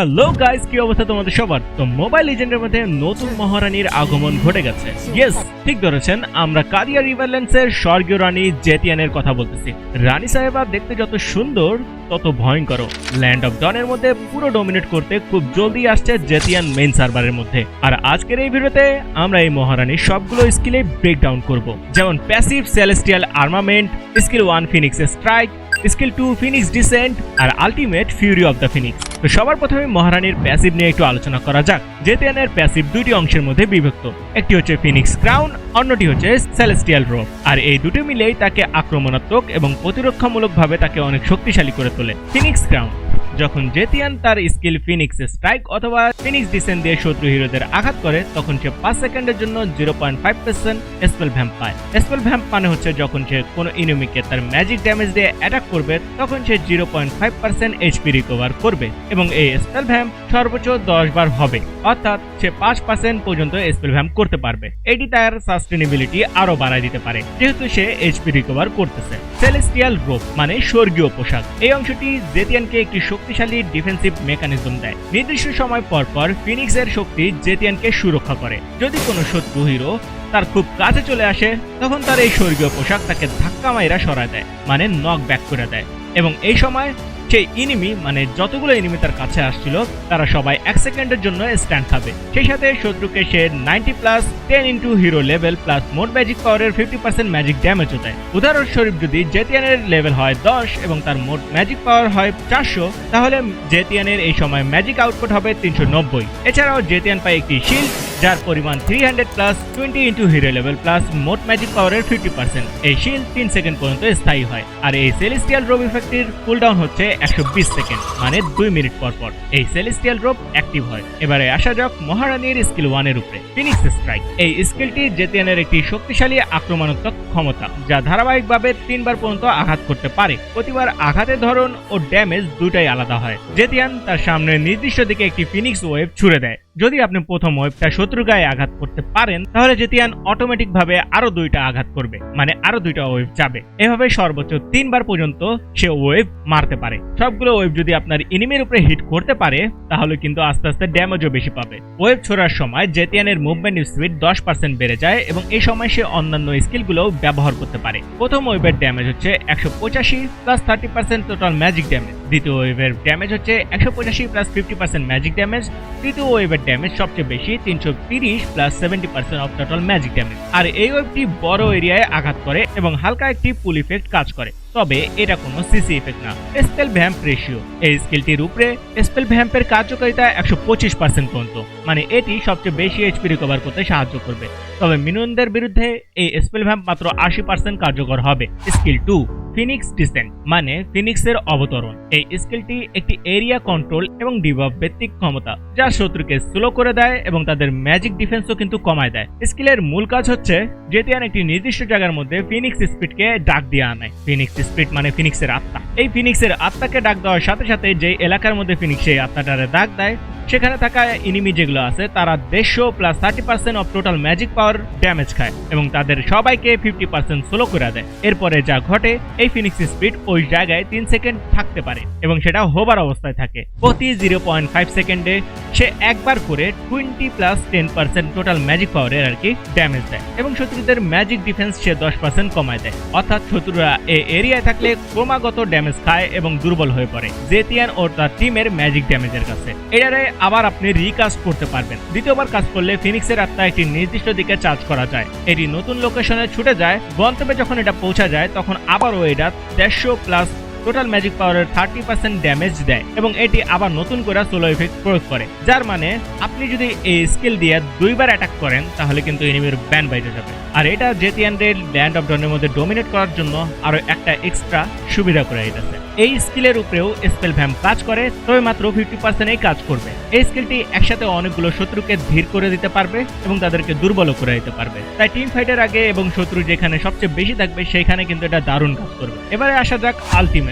Hello guys কি অবস্থা তোমাদের সবার? তো মোবাইল লিজেন্ডের মধ্যে নতুন মহারানীর আগমন ঘটে গেছে। ইয়েস ঠিক ধরেছেন, আমরা কারিয়া রিভারল্যান্ডসের স্বর্গীয় রানী জেতিয়ানের কথা বলতেছি। রানী সাহেবা দেখতে যত সুন্দর, তত ভয়ঙ্কর। ল্যান্ড অফ ডনের মধ্যে পুরো ডমিনেট করতে খুব জলদি আসছে জেতিয়ান মেইন সার্ভারের মধ্যে। আর আজকের এই ভিডিওতে আমরা এই মহারানীর সবগুলো স্কিলে ব্রেকডাউন করব। যেমন passive celestial armament skill one phoenix strike skill two phoenix descent R ultimate fury of the phoenix তো সবার প্রথমে মহারানীর প্যাসিভ নিয়ে একটু আলোচনা করা যাক জেতিয়ানের প্যাসিভ দুটি অংশের মধ্যে বিভক্ত। একটি হচ্ছে ফিনিক্স ক্রাউন, অন্যটি হচ্ছে সেলেস্টিয়াল রোপ আর এই দুটো মিলেই তাকে আক্রমণাত্মক এবং প্রতিরক্ষামূলকভাবে তাকে অনেক শক্তিশালী করে তোলে ফিনিক্স ক্রাউন। যখন জেতিয়ান তার স্কিল ফিনিক্স স্ট্রাইক অথবা ফিনিক্স ডিসেন্ট দিয়ে শত্রু হিরোদের আঘাত করে, তখন সে পাঁচ সেকেন্ডের জন্য zero point five percent spell vamp পায়। স্পেল ভ্যাম্প মানে হচ্ছে যখন সে কোনো ইনিমিকে তার ম্যাজিক ড্যামেজ দিয়ে অ্যাটাক করবে, তখন সে zero point five percent HP recover করবে এবং এই স্পেল ভ্যাম্প সর্বোচ্চ দশ বার হবে। অর্থাৎ সে পাঁচ পার্সেন্ট পর্যন্ত স্পেল ভ্যাম্প করতে পারবে। এটি তার সাস্টেনেবিলিটি আরও বাড়ায় দিতে পারে, যেহেতু সে এইচপি রিকভার করতেছে। সেলেস্টিয়াল রোপ মানে স্বর্গীয় পোশাক। এই অংশটি জেতিয়ানকে একটি শক্তিশালী ডিফেন্সিভ মেকানিজম দেয়। নির্দিষ্ট সময় পর পর ফিনিক্সের শক্তি জেতিয়ানকে সুরক্ষা করে। যদি কোনো শত্রু হিরো তার খুব কাছে চলে আসে, তখন তার এই স্বর্গীয় পোশাক তাকে ধাক্কা মাইরা সরায় দেয় মানে নক ব্যাক করে দেয়। এবং এই সময় সেই ইনিমি মানে যতগুলো ইনিমি তার কাছে আসছিল, তারা সবাই এক সেকেন্ডের জন্য স্ট্যান্ড খাবে সেই সাথে শত্রুকে সে ninety plus ten into hero level plus মোট ম্যাজিক পাওয়ারের ফিফটি পার্সেন্ট ম্যাজিক ড্যামেজও দেয়। উদাহরণস্বরূপ যদি জেতিয়ানের লেভেল হয় দশ এবং তার মোট ম্যাজিক পাওয়ার হয় চারশো, তাহলে জেতিয়ানের এই সময় ম্যাজিক আউটপুট হবে তিনশো নব্বই। এছাড়াও জেতিয়ান পায় একটি শিল্ড যার পরিমাণ three hundred plus twenty into hero level plus মোট ম্যাজিক পাওয়ারের ফিফটি পার্সেন্ট এই শিল তিন সেকেন্ড পর্যন্ত স্থায়ী হয়। আর এই সেলেস্টিয়াল রোব ইফেক্টের কুলডাউন হচ্ছে একশো বিশ সেকেন্ড মানে দুই মিনিট পর পর। এই সেলেস্টিয়াল রোব অ্যাক্টিভ হয়। এবারে আসা যাক মহারানীর স্কিল ওয়ানের উপরে। ফিনিক্স স্ট্রাইক এই স্কিলটি জেতিয়ানের একটি শক্তিশালী আক্রমণাত্মক ক্ষমতা, যা ধারাবাহিকভাবে তিনবার পর্যন্ত আঘাত করতে পারে। প্রতিবার আঘাতের ধরন ও ড্যামেজ দুটাই আলাদা হয়। জেতিয়ান তার সামনে নির্দিষ্ট দিকে একটি ফিনিক্স ওয়েভ ছুড়ে দেয়। যদি আপনি প্রথম ওয়েবটা শত্রু গায়ে আঘাত করতে পারেন, তাহলে জেতিয়ান অটোমেটিক ভাবে আরও দুইটা আঘাত করবে মানে আরও দুইটা ওয়েভ যাবে এভাবে সর্বোচ্চ তিনবার পর্যন্ত সে ওয়েভ মারতে পারে। সবগুলো ওয়েভ যদি আপনার ইনিমির উপরে হিট করতে পারে, তাহলে কিন্তু আস্তে আস্তে ড্যামেজও বেশি পাবে। ওয়েভ ছোড়ার সময় জেতিয়ানের মুভমেন্ট স্পিড দশ পার্সেন্ট বেড়ে যায় এবং এই সময় সে অন্যান্য স্কিলগুলো ব্যবহার করতে পারে। প্রথম ওয়েবের ড্যামেজ হচ্ছে একশো পঁচাশি plus thirty percent total magic damage দ্বিতীয় ওয়েভের ড্যামেজ হচ্ছে একশো পঁচাশি plus fifty percent magic damage তৃতীয় ওয়েভের ড্যামেজ সবচেয়ে বেশি, তিনশো তিরিশ plus seventy percent of total magic damage আর এই ওয়েভটি বড় এরিয়ায় আঘাত করে এবং হালকা একটি পুল ইফেক্ট কাজ করে। তবে এটা কোনো সিসি ইফেক্ট না স্পেল ভ্যাম্প রেশিও এই স্কিলটির উপরে স্পেল ভ্যাম্পের কার্যকারিতা একশো পঁচিশ পার্সেন্ট পর্যন্ত মানে এটি সবচেয়ে বেশি এইচপি রিকভার করতে সাহায্য করবে। তবে মিনুনদের বিরুদ্ধে এই স্পেল ভ্যাম্প মাত্র আশি পার্সেন্ট কার্যকর হবে স্কিল টু ফিনিক্স ডিসেন্ট মানে ফিনিক্সের অবতরণ। এই স্কিলটি একটি এরিয়া কন্ট্রোল এবং ডিভাব ভিত্তিক ক্ষমতা, যা শত্রুকে স্লো করে দেয় এবং তাদের ম্যাজিক ডিফেন্সও কিন্তু কমায় দেয়। স্কিলের মূল কাজ হচ্ছে জেতিয়ান একটি নির্দিষ্ট জায়গার মধ্যে ফিনিক্স স্পিডকে ডাক দিয়ে আনায় ফিনিক্স স্পিড মানে ফিনিক্সের আত্মা। এই ফিনিক্সের আত্মাকে ডাক দেওয়ার সাথে সাথে যে এলাকার মধ্যে ফিনিক্স সেই আত্মাটারে ডাক দেয়, সেখানে থাকা ইনিমি যেগুলো আছে, তারা দেড়শো plus thirty percent of total magic power damage খায় এবং তাদের সবাইকে ফিফটি পার্সেন্ট স্লো করে দেয়। এরপরে যা ঘটে, এই ফিনিক্স স্পিড ওই জায়গায় তিন সেকেন্ড থাকতে পারে এবং সেটা হোবার অবস্থায় থাকে। প্রতি জিরো পয়েন্ট ফাইভ সেকেন্ডে সে একবার করে twenty plus ten percent total magic পাওয়ারের আর কি ড্যামেজ দেয়। এবং শত্রুদের ম্যাজিক ডিফেন্স সে দশ পার্সেন্ট কমায় দেয়। অর্থাৎ শত্রুরা এই এরিয়ায় থাকলে ক্রমাগত ড্যামেজ খায় এবং দুর্বল হয়ে পড়ে। জেতিয়ান ও তার টিমের ম্যাজিক ড্যামেজের কাছে। এটারে আবার আপনি রিকাস্ট করতে পারবেন। দ্বিতীয়বার কাজ করলে ফিনিক্সের আত্মা একটি নির্দিষ্ট দিকে চার্জ করা যায়। এটি নতুন লোকেশনে ছুটে যায়। গন্তব্যে যখন এটা পৌঁছা যায়, তখন আবারও এটা দেড়শো প্লাস টোটাল ম্যাজিক পাওয়ারের থার্টি পার্সেন্ট ড্যামেজ দেয় এবং এটি আবার নতুন করে সোলো ইফেক্ট প্রয়োগ করে। যার মানে আপনি যদি এই স্কিল দিয়ে দুইবার অ্যাটাক করেন, তাহলে কিন্তু এনিমির ব্যান বাইরে যাবে। আর এটা জেতিয়ানদের ল্যান্ড অফ ডনের মধ্যে ডোমিনেট করার জন্য আরও একটা এক্সট্রা সুবিধা করে দিতেছে। এই স্কিলের উপরেও স্পেল ভ্যাম কাজ করে, তবে মাত্র ফিফটি পার্সেন্টই কাজ করবে। এই স্কিলটি একসাথে অনেকগুলো শত্রুকে ধীর করে দিতে পারবে এবং তাদেরকে দুর্বল করে দিতে পারবে। তাই টিম ফাইটের আগে এবং শত্রু যেখানে সবচেয়ে বেশি থাকবে, সেখানে কিন্তু এটা দারুণ কাজ করবে। এবারে আসা যাক ultimate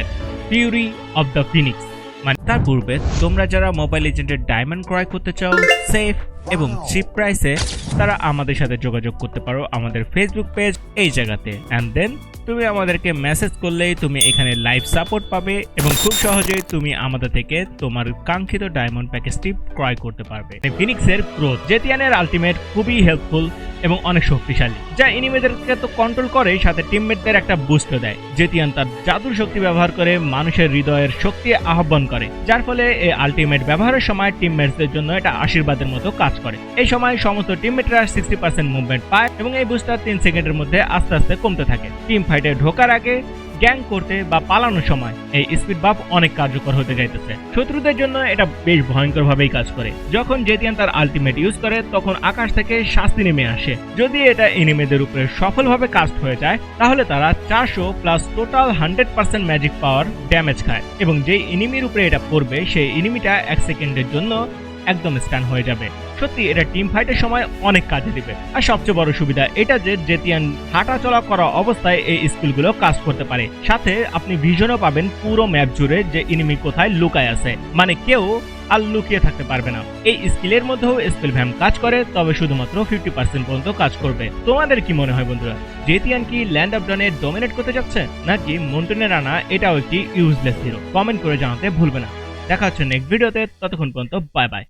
fury of the phoenix মানে তার পূর্বে তোমরা যারা মোবাইল এজেন্টের ডায়মন্ড ক্রয় করতে চাও সেফ এবং চিপ প্রাইসে তারা আমাদের সাথে যোগাযোগ করতে পারো আমাদের ফেসবুক পেজ এই জায়গাতে। অ্যান্ড দেন তুমি আমাদেরকে মেসেজ করলেই তুমি এখানে লাইভ সাপোর্ট পাবে এবং খুব সহজেই তুমি আমাদের থেকে তোমার কাঙ্ক্ষিত ডায়মন্ড প্যাকেজটি ক্রয় করতে পারবে। ফিনিক্সের গ্রোথ জেতিয়ানের আলটিমেট খুবই হেল্পফুল এবং অনেক শক্তিশালী, যা এনিমেদেরকে তো কন্ট্রোল করে, সাথে টিমমেটদের একটা বুস্ট দেয়। জেতিয়ান তার জাদুর শক্তি ব্যবহার করে মানুষের হৃদয়ের শক্তি আহ্বান করে, যার ফলে এই আলটিমেট ব্যবহারের সময় টিমমেটসদের জন্য এটা আশীর্বাদের মতো কাজ করে। এই সময় সমস্ত সিক্সটি পার্সেন্ট মুভমেন্ট পায় এবং এই বুস্টার তিন সেকেন্ডের মধ্যে আস্তে আস্তে কমতে থাকে। টিম ফাইটে ঢোকার আগে গ্যাং করতে বা পালানোর সময় এই স্পিড বাফ অনেক কার্যকর হতে যাইতেছে। শত্রুদের জন্য এটা বেশ ভয়ঙ্কর ভাবেই কাজ করে। যখন জেতিয়ান তার আলটিমেট ইউজ করে, তখন আকাশ থেকে শাস্তি নেমে আসে। যদি এটা এনিমেদের উপরে সফলভাবে কাস্ট হয়ে যায়, তাহলে তারা চারশো plus total hundred percent magic power damage খায়। এবং যেই এনিমির উপরে এটা পড়বে, সেই এনিমিটা এক সেকেন্ডের জন্য একদম স্ট্যান্ড হয়ে যাবে। সত্যি, এটা টিম ফাইটের সময় অনেক কাজে দিবে। আর সবচেয়ে বড় সুবিধা এটা যে জেতিয়ান হাঁটা চলা করা অবস্থায় এই স্কিলগুলো কাজ করতে পারে। সাথে আপনি ভিশনও পাবেন পুরো ম্যাপ জুড়ে যে এনিমি কোথায় লুকায় আছে। মানে কেউ আর লুকিয়ে থাকতে পারবে না। এই স্কিলের মধ্যেও স্পেল ভ্যাম কাজ করে, তবে শুধুমাত্র ফিফটি পার্সেন্ট পর্যন্ত কাজ করবে। তোমাদের কি মনে হয় বন্ধুরা? জেতিয়ান কি ল্যান্ড অফ ডানে ডমিনেট করতে যাচ্ছে? নাকি মন্টনের রানা এটাও একটি ইউজলেস হিরো কমেন্ট করে জানাতে ভুলবে না। দেখা হচ্ছে নেক্সট ভিডিওতে ততক্ষণ পর্যন্ত বাই বাই